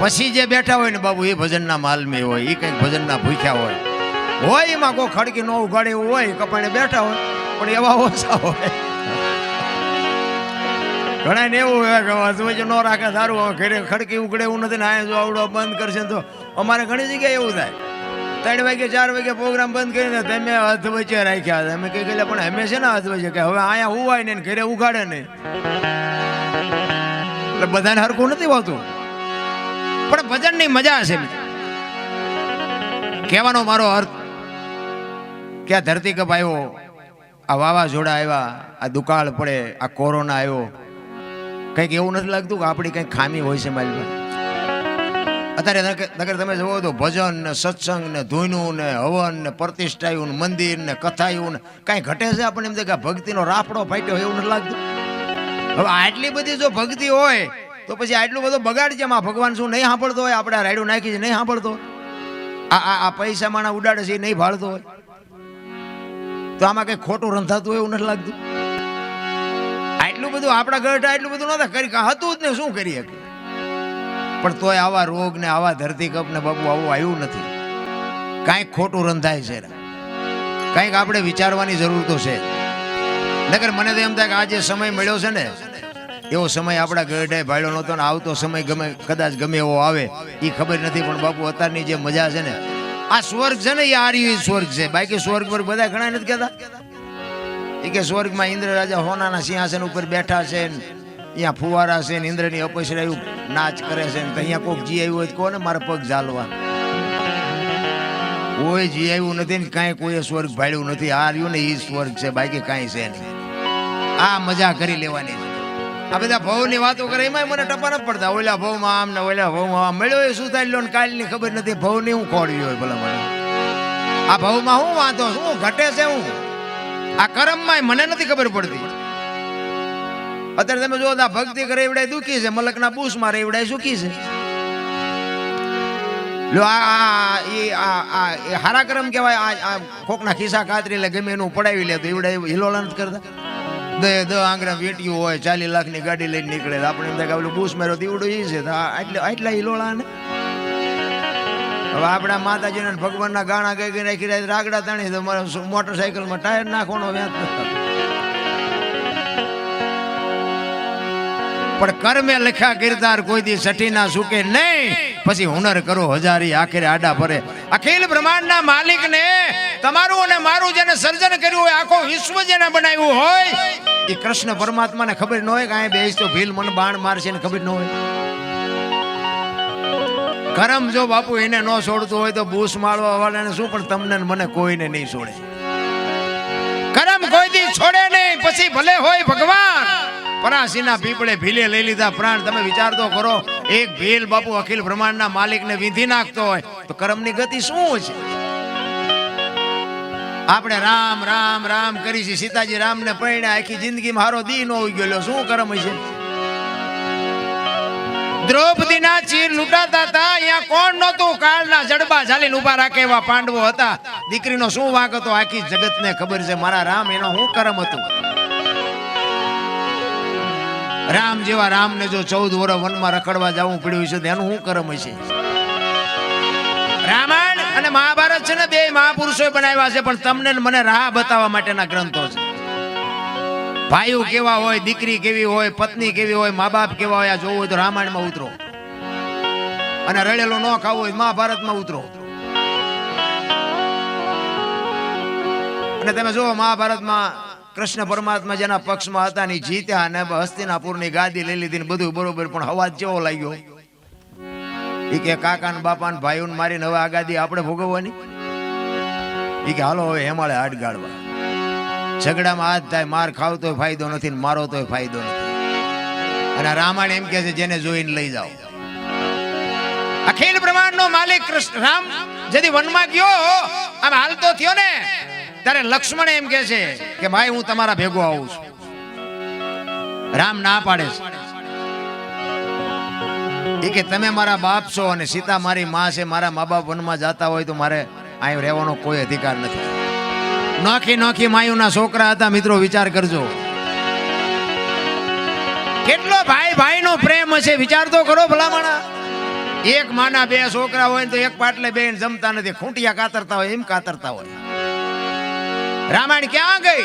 પછી જે બેઠા હોય ને બાબુ, એ ભજનના માલમી હોય એ કંઈક ભજનના ભૂખ્યા હોય. હોય એમાં કોઈ ખડકી ન ઉગાડે એવું હોય કપાણે બેઠા હોય, પણ એવા ઓછા હોય. ઘણા ને એવું હોય કે તું ન રાખે સારું ઘરે ખડકી ઉગડે એવું નથી ને જો આવડો બંધ કરશે તો અમારે ઘણી જગ્યાએ એવું થાય. ત્રણ વાગે, ચાર વાગે પ્રોગ્રામ બંધ કરીને તમે હાથ વચ્ચે રાખ્યા હતા. અમે કહી ગયેલા, પણ અમે છે ને હાથ વચ્ચે? કે હવે અહીંયા ઉવાય ને ઘરે ઉગાડે નહીં. એટલે બધાને હરખું નથી હોતું. પણ ભજનની મજા છે કહેવાનો મારો અર્થ કે આ ધરતી કપ આવ્યો, આ વાવાઝોડા આવ્યા, આ દુકાળ પડે, આ કોરોના આવ્યો. કંઈક એવું નથી લાગતું કે આપણી કંઈક ખામી હોય છે મારી અત્યારે નકર તમે જુઓ તો ભજન ને સત્સંગ ને ધૂનું ને હવન ને પ્રતિષ્ઠાયું ને મંદિર ને કથાયું ને કાંઈ ઘટે છે આપણને એમ કે ભક્તિનો રાફડો ફાટ્યો એવું નથી લાગતું? હવે આટલી બધી જો ભક્તિ હોય તો પછી આટલું બધું બગાડ છે માં ભગવાન શું નહીં સાંભળતો હોય? આપણે રાયડું નાખી છે, નહીં સાંભળતો આ આ આ પૈસા માણા ઉડાડે છે નહીં ભાળતો હોય? તો આમાં કઈ ખોટું રંધાતું હોય એવું નથી લાગતું? આટલું બધું આપણા ગઢ આટલું બધું નતા કરી હતું જ ને શું કરી શકે પણ તોય આવા રોગ ને આવા ધરતીકપ ને બાબુ આવું આવ્યું નથી. કાંઈક ખોટું રંધાય છે. કાંઈક આપણે વિચારવાની જરૂર તો છે. નગર મને તો એમ થાય કે આ જે સમય મળ્યો છે ને એવો સમય આપણા ગઢે ભાડ્યો નહોતો ને આવતો સમય ગમે, કદાચ ગમે એવો આવે. એ ખબર નથી, પણ બાપુ અત્યારની જે મજા છે ને, આ સ્વર્ગ છે ને એ આર્ય સ્વર્ગ છે. બાકી સ્વર્ગ પર બધા ઘણા નથી કહેતા? એ કે સ્વર્ગમાં ઇન્દ્ર રાજા હોનાના સિંહાસન ઉપર બેઠા છે ને અહીંયા ફુવારા છે ને, ઇન્દ્રની અપસરાયું નાચ કરે છે ને અહીંયા કોઈક જી આવ્યું હોય કોને મારા પગ ઝાલવા? કોઈ જી આવ્યું નથી ને, કાંઈ કોઈએ સ્વર્ગ ભાડ્યું નથી. આ રહ્યું ને એ સ્વર્ગ છે, બાકી કાંઈ છે નહીં. આ મજા કરી લેવાની છે. આ બધા ભવની વાતો કરે એમાં મને ટપા ન પડતા. ઓલા ભવમાં આમ ને ઓલા ભવમાં આમ. મળ્યો એ શું થાય લો ને કાલની ખબર નથી. ભવની હું ખોડવી હોય ભલા મને. આ ભવમાં શું વાંધો, શું ઘટે છે હું? આ કર્મમાં મને નથી ખબર પડતી. અત્યારે તમે જો આ ભક્તિ કરે એવડાય દુખી છે, મલકના બૂસ મારે એવડાય સુખી છે. લો, આ આ આ એ હારા કર્મ કહેવાય, આ કોકના ખિસ્સા કાતરી એટલે ગમે એનું પડાવી લે, તો એવડે હિલોળા નથી કરતા. આંગળા વેટ્યું હોય, ચાલીસ લાખની ગાડી લઈને નીકળે. આપણે એમ થાય કે બૂસ તો એવડો છે. આટલા આટલે હિલોળા ને હવે આપણા માતાજીને ભગવાનના ગાણા ગાઈ ગઈ રાખી રહ્યા રાગડા તાણી તો મારે મોટરસાયકલમાં ટાયર નાખવાનો વ્યાજ. પણ કર્મે લખ્યા કિરદાર, કોઈ દી સઠી ના સુકે નહીં. પછી હુનર કરો હજારી, આખરે આડા ભરે. અખિલ બ્રહ્માંડના માલિકને તમારું અને મારું જેને સર્જન કર્યું હોય, આખો વિશ્વ જેને બનાવ્યું હોય એ કૃષ્ણ પરમાત્માને ખબર ન હોય કે અહીંયા બેસ ભીલ મને બાણ મારશે ને ખબર ન હોય. કરમ જો બાપુ એને ન છોડતો હોય તો બૂસ મારવા વાળાને શું? પણ તમને મને કોઈને નહીં છોડે. કરમ કોઈ દી છોડે નહીં, પછી ભલે હોય ભગવાન. પરાસીના પીપળે ભીલે લઈ લીધા. પ્રાણ તમે વિચાર તો કરો, એક ભીલ બાપુ અખિલ બ્રહ્માંડના માલિકને વિધિ નાખતો હોય તો કરમની ગતિ શું છે? આપણે રામ રામ રામ કરી છે. સીતાજી રામને પરણ્યા. આખી જિંદગીમાં હારો દી નો ગયેલો. શું કરમ છે? દ્રૌપદીના ચીર લૂંટાતા હતા. અહીંયા કોણ નહોતું? કાળના જડબા ઝાલીને ઊભા રાખે એવા પાંડવો હતા. દીકરીનો શું વાંક હતો? આખી જગતને ખબર છે. મારા રામ, એનો શું કરમ હતું? રામ જેવા રામને જો ચૌદ વર્ષ વનમાં રખડવા જવું પડ્યું છે એનું શું કર્મ છે? રામાયણ અને મહાભારત છે ને, બે મહાપુરુષોએ બનાવ્યા છે, પણ તમને મને રાહ બતાવવા માટેના ગ્રંથો છે. ભાઈઓ કેવા હોય, દીકરી કેવી હોય, પત્ની કેવી હોય મા બાપ કેવા હોય, આ જોવું હોય તો રામાયણમાં ઉતરો. અને રડેલો ન ખાવો હોય, મહાભારતમાં ઉતરો. અને તમે જુઓ, મહાભારતમાં કૃષ્ણ પરમાત્મા જેના પક્ષમાં હતા ને જીત્યા અને હસ્તિનાપુરની ગાદી લઈ લીધી ને બધું બરોબર, પણ હવાજ જેવો લાગ્યો. ઈ કે કાકા ને બાપા ને ભાઈઓ મારીને હવે આગાદી આપણે ભોગવવાની? એ કે હાલો હવે હેમાળે હાડ ગાળવા. ઝઘડામાં હાથ થાય, માર ખાવ ફાયદો નથી ને મારો તોય ફાયદો નથી. અને રામાયણ એમ કે છે, જેને જોઈને લઈ જાઓ. અખિલ બ્રહ્માંડનો માલિક કૃષ્ણ, રામ જેથી વનમાં ગયો, આમ હાલતો થયો ને. ત્યારે લક્ષ્મણ એમ કે છે કે, ભાઈ, હું તમારા ભેગો આવું છું. રામ ના પાડે છે. એ કે તમે મારા બાપ છો અને સીતા મારી માં છે, મારા મા બાપ વનમાં જતા હોય તો મારે અહીં રહેવાનો કોઈ અધિકાર નથી. નોખી નોખી માયુના છોકરા હતા, મિત્રો, વિચાર કરજો. કેટલો ભાઈ ભાઈનો પ્રેમ હશે, વિચાર તો કરો ભલામણા. એક માના બે છોકરા હોય તો એક પાટલે બેન જમતા નથી, ખૂંટિયા કાતરતા હોય, એમ કાતરતા હોય. રામાયણ ક્યાં ગઈ?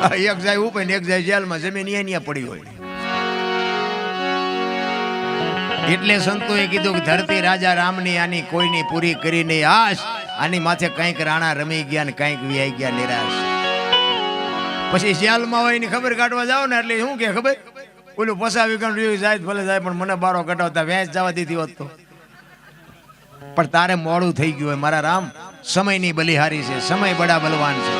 એક જાય ઉપર ને એક જાય જેલમાં જમીન અહીંયા પડી હોય. એટલે સંતોએ કીધું કે ધરતી રાજા રામની આની કોઈની પૂરી કરી નહીં. આશ, આની માથે કંઈક રાણા રમી ગયા ને કંઈક વ્યાઈ ગયા નિરાશ. પછી જેલમાં હોય એની ખબર કાઢવા જાવ ને એટલે શું કે ખબર? ઓલું પસાવી ગણ રહ્યું જાય ભલે જાય પણ મને બારો કટાવતા વેચ જવા દીધી હોત તો. પણ તારે મોડું થઈ ગયું હોય મારા રામ. સમયની બલિહારી છે, સમય બડા બલવાન છે.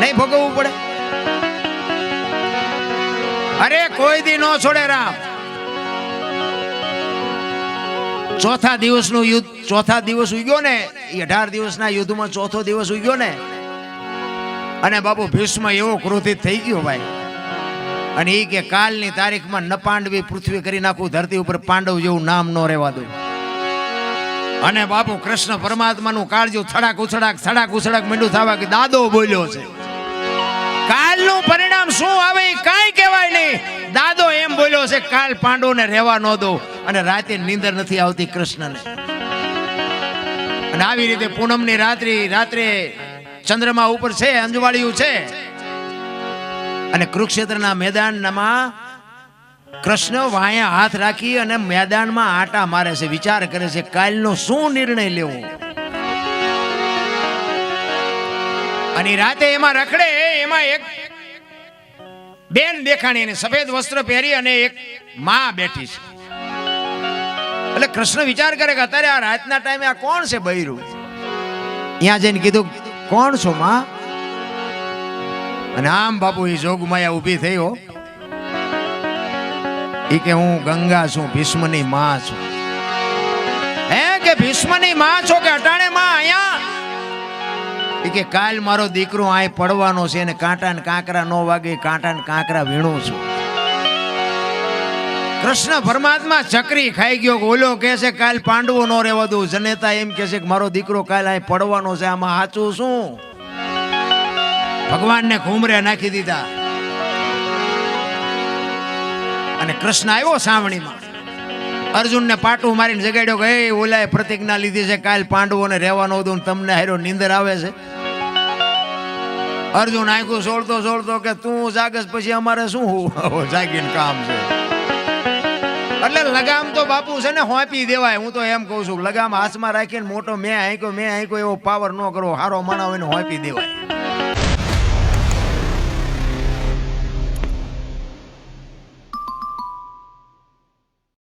નહીં ભોગવવું પડે. અરે, કોઈ દી ન છોડે રામ. ચોથા દિવસનું યુદ્ધ, ચોથા દિવસ ઉગ્યો ને એ અઢાર દિવસના યુદ્ધમાં ચોથો દિવસ ઉગ્યો ને, અને બાપુ ભીષ્મ એવો ક્રોધિત થઈ ગયો ભાઈ. અને એ કે કાલની તારીખમાં ન પાંડવી પૃથ્વી કરી નાખું, ધરતી ઉપર પાંડવ જેવું નામ ન રહેવા દઉં. અને બાપુ કૃષ્ણ પરમાત્માનું કાળજું થડાક ઉછડાક થડાક ઉછડાક મીંડું થવા કે દાદો બોલ્યો છે. કાલનું પરિણામ શું આવે કાંઈ કહેવાય નહીં. દાદો એમ બોલ્યો છે, કાલ પાંડુને રહેવા ન દો અને રાતે નીંદર નથી આવતી કૃષ્ણને. અને આવી રીતે પૂનમની રાત્રિ, રાત્રે ચંદ્રમા ઉપર છે, અંજવાળિયું છે. અને કુરુક્ષેત્રના મેદાનમાં કૃષ્ણ વાયા હાથ રાખી અને મેદાનમાં આટા મારે છે, વિચાર કરે છે, કાલનો શું નિર્ણય લેવો? અને રાતે એમાં રખડે, એમાં એક બેન દેખાણી અને સફેદ વસ્ત્ર પહેરી અને એક માં બેઠી છે. એટલે કૃષ્ણ વિચાર કરે કે અત્યારે આ રાતના ટાઈમે આ કોણ છે બૈરું? ત્યાં જઈને કીધું, કોણ છો માં? અને આમ બાપુ એ જોગમાયા ઊભી હો. ઈ કે, હું ગંગા છું, ભીષ્મની માં છું. હે કે ભીષ્મની માં છો કે અટાણે માં કે કાલ મારો દીકરો આય પડવાનો છે અને કાંટા ને કાંકરા નો વાગે કાંટા ને કાંકરા વીણું છું. કૃષ્ણ પરમાત્મા ચક્રી ખાઈ ગયો, ઓલો કહે છે, કાલ પાંડવો નો રહેવા દઉં. જનેતા એમ કહે છે કે, મારો દીકરો કાલ આય પડવાનો છે, આમાં સાચું શું? ભગવાનને ઘૂમરે નાખી દીધા. અને કૃષ્ણ આવ્યો સાવણીમાં. અર્જુનને પાટું મારીને જગાડ્યો કે, એ ઓલાએ પ્રતિજ્ઞા લીધી છે, કાલ પાંડવોને રહેવાનો દઉં તમને હારો નીંદર આવે છે. અર્જુન આંખું સોળતો સોળતો કે તું જાગસ પછી અમારે શું? જાગીને કામ છે એટલે લગામ તો બાપુ છે ને હોંપી દેવાય, હું તો એમ કહું છું, લગામ હાથમાં રાખીને મોટો મેં આંક્યો મેં આંક્યો એવો પાવર ન કરવો, હારો માણા હોય ને હોંપી દેવાય